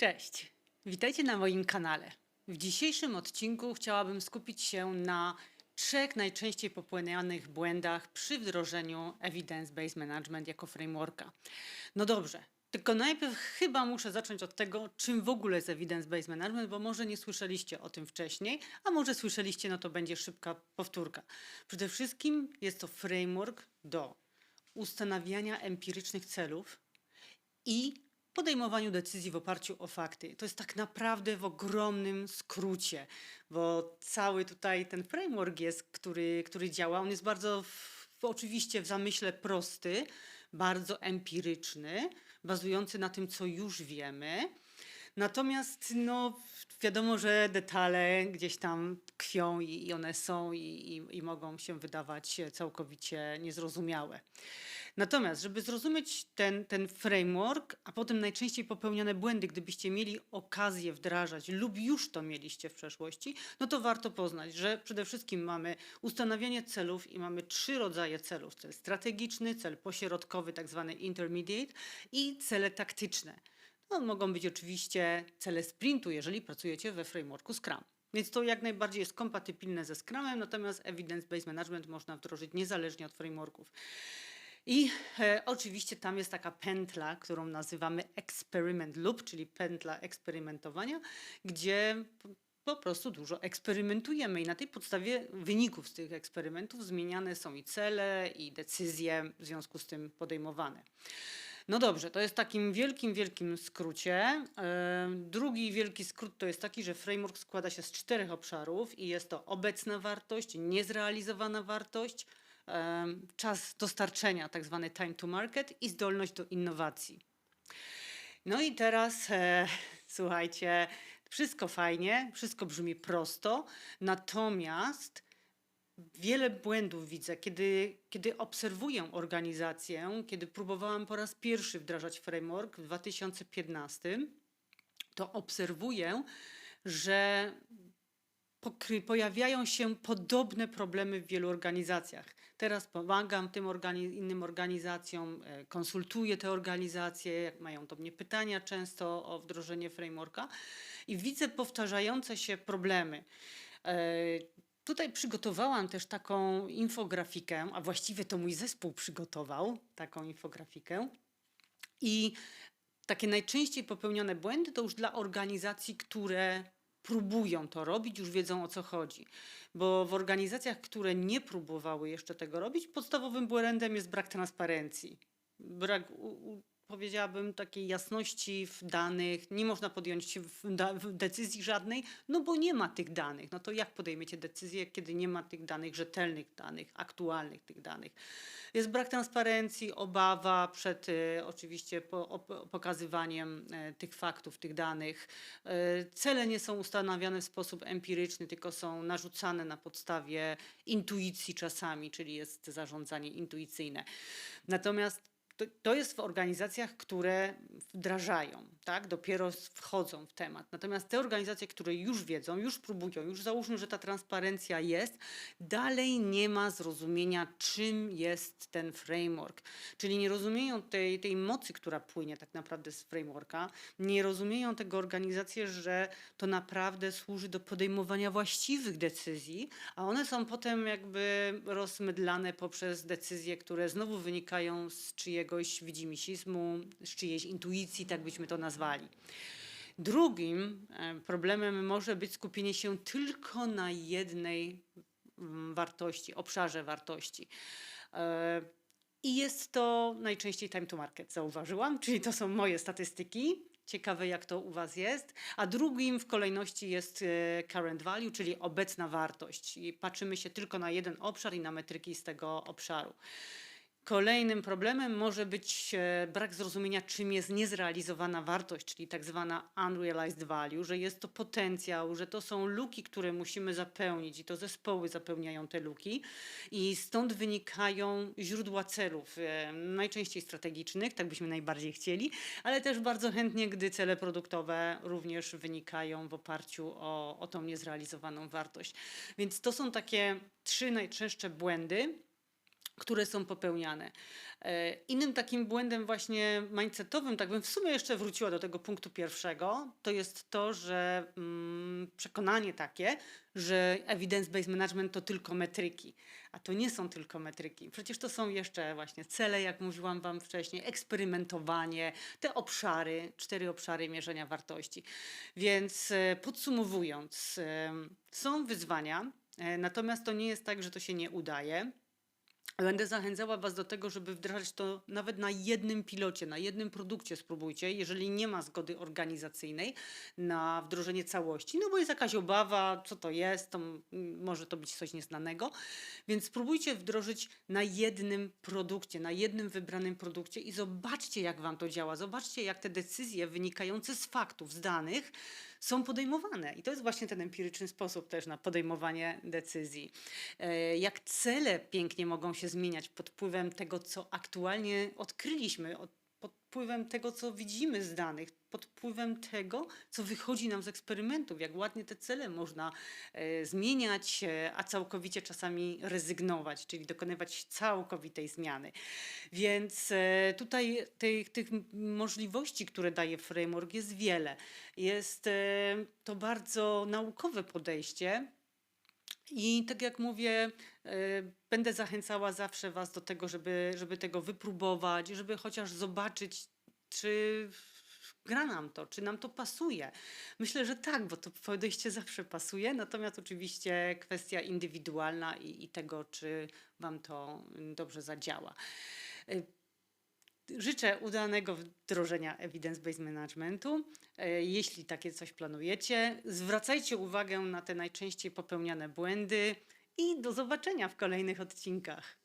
Cześć, witajcie na moim kanale. W dzisiejszym odcinku chciałabym skupić się na trzech najczęściej popełnianych błędach przy wdrożeniu Evidence-Based Management jako frameworka. No dobrze, tylko najpierw chyba muszę zacząć od tego, czym w ogóle jest Evidence-Based Management, bo może nie słyszeliście o tym wcześniej, a może słyszeliście, no to będzie szybka powtórka. Przede wszystkim jest to framework do ustanawiania empirycznych celów i podejmowaniu decyzji w oparciu o fakty. To jest tak naprawdę w ogromnym skrócie, bo cały tutaj ten framework jest, który, który działa. On jest bardzo w, oczywiście w zamyśle prosty, bardzo empiryczny, bazujący na tym, co już wiemy. Natomiast no, wiadomo, że detale gdzieś tam tkwią i, i one są i, i, i mogą się wydawać całkowicie niezrozumiałe. Natomiast, żeby zrozumieć ten, ten framework, a potem najczęściej popełniane błędy, gdybyście mieli okazję wdrażać lub już to mieliście w przeszłości, no to warto poznać, że przede wszystkim mamy ustanawianie celów i mamy trzy rodzaje celów. Cel strategiczny, cel pośrodkowy, tak zwany intermediate i cele taktyczne. No, mogą być oczywiście cele sprintu, jeżeli pracujecie we frameworku Scrum. Więc to jak najbardziej jest kompatybilne ze Scrumem, natomiast Evidence-Based Management można wdrożyć niezależnie od frameworków. I e, oczywiście tam jest taka pętla, którą nazywamy experiment loop, czyli pętla eksperymentowania, gdzie po, prostu dużo eksperymentujemy i na tej podstawie wyników z tych eksperymentów zmieniane są i cele, i decyzje w związku z tym podejmowane. No dobrze, to jest takim wielkim, wielkim skrócie. E, Drugi wielki skrót to jest taki, że framework składa się z czterech obszarów i jest to obecna wartość, niezrealizowana wartość, czas dostarczenia, tak zwany time to market i zdolność do innowacji. No i teraz e, słuchajcie, wszystko fajnie, wszystko brzmi prosto, natomiast wiele błędów widzę, kiedy, kiedy obserwuję organizację, kiedy próbowałam po raz pierwszy wdrażać framework w 2015, to obserwuję, że pojawiają się podobne problemy w wielu organizacjach. Teraz pomagam tym innym organizacjom, e, konsultuję te organizacje, jak mają do mnie pytania często o wdrożenie frameworka i widzę powtarzające się problemy. E, Tutaj przygotowałam też taką infografikę, a właściwie to mój zespół przygotował taką infografikę. I takie najczęściej popełnione błędy to już dla organizacji, które próbują to robić, już wiedzą o co chodzi. Bo w organizacjach, które nie próbowały jeszcze tego robić, podstawowym błędem jest brak transparencji. Brak, powiedziałabym, takiej jasności w danych. Nie można podjąć decyzji żadnej, no bo nie ma tych danych. No to jak podejmiecie decyzję, kiedy nie ma tych danych, rzetelnych danych, aktualnych tych danych? Jest brak transparencji, obawa przed e, oczywiście po, op- pokazywaniem e, tych faktów, tych danych. E, Cele nie są ustanawiane w sposób empiryczny, tylko są narzucane na podstawie intuicji czasami, czyli jest zarządzanie intuicyjne. Natomiast to, to jest w organizacjach, które wdrażają, tak? dopiero wchodzą w temat. Natomiast te organizacje, które już wiedzą, już próbują, już załóżmy, że ta transparencja jest, dalej nie ma zrozumienia, czym jest ten framework. Czyli nie rozumieją tej, tej mocy, która płynie tak naprawdę z frameworka, nie rozumieją tego organizacje, że to naprawdę służy do podejmowania właściwych decyzji, a one są potem jakby rozmydlane poprzez decyzje, które znowu wynikają z czyjegoś widzimisiizmu, z czyjejś intuicji, tak byśmy to nazwali. Drugim e, problemem może być skupienie się tylko na jednej mm, wartości, obszarze wartości. E, I jest to najczęściej time to market, zauważyłam, czyli to są moje statystyki. Ciekawe, jak to u Was jest. A drugim w kolejności jest e, current value, czyli obecna wartość. I patrzymy się tylko na jeden obszar i na metryki z tego obszaru. Kolejnym problemem może być e, brak zrozumienia, czym jest niezrealizowana wartość, czyli tak zwana unrealized value, że jest to potencjał, że to są luki, które musimy zapełnić i to zespoły zapełniają te luki i stąd wynikają źródła celów, e, najczęściej strategicznych, tak byśmy najbardziej chcieli, ale też bardzo chętnie, gdy cele produktowe również wynikają w oparciu o, o tą niezrealizowaną wartość. Więc to są takie trzy najczęstsze błędy, które są popełniane. E, Innym takim błędem właśnie mindsetowym, tak bym w sumie jeszcze wróciła do tego punktu pierwszego, to jest to, że mm, przekonanie takie, że evidence-based management to tylko metryki. A to nie są tylko metryki. Przecież to są jeszcze właśnie cele, jak mówiłam Wam wcześniej, eksperymentowanie, te obszary, cztery obszary mierzenia wartości. Więc e, podsumowując, em, są wyzwania, e, natomiast to nie jest tak, że to się nie udaje. Będę zachęcała Was do tego, żeby wdrażać to nawet na jednym pilocie, na jednym produkcie spróbujcie, jeżeli nie ma zgody organizacyjnej na wdrożenie całości, no bo jest jakaś obawa, co to jest, to może to być coś nieznanego, więc spróbujcie wdrożyć na jednym produkcie, na jednym wybranym produkcie i zobaczcie, jak Wam to działa. Zobaczcie, jak te decyzje wynikające z faktów, z danych są podejmowane. I to jest właśnie ten empiryczny sposób też na podejmowanie decyzji. E, Jak cele pięknie mogą się zmieniać pod wpływem tego, co aktualnie odkryliśmy, od- wpływem tego, co widzimy z danych, pod wpływem tego, co wychodzi nam z eksperymentów, jak ładnie te cele można e, zmieniać, e, a całkowicie czasami rezygnować, czyli dokonywać całkowitej zmiany. Więc e, tutaj tych, tych możliwości, które daje framework, jest wiele. Jest e, to bardzo naukowe podejście. I tak jak mówię, e, będę zachęcała zawsze Was do tego, żeby, żeby tego wypróbować, żeby chociaż zobaczyć, czy gra nam to, czy nam to pasuje. Myślę, że tak, bo to podejście zawsze pasuje, natomiast oczywiście kwestia indywidualna i, i tego, czy Wam to dobrze zadziała. Życzę udanego wdrożenia evidence-based managementu. E, Jeśli takie coś planujecie, zwracajcie uwagę na te najczęściej popełniane błędy i do zobaczenia w kolejnych odcinkach.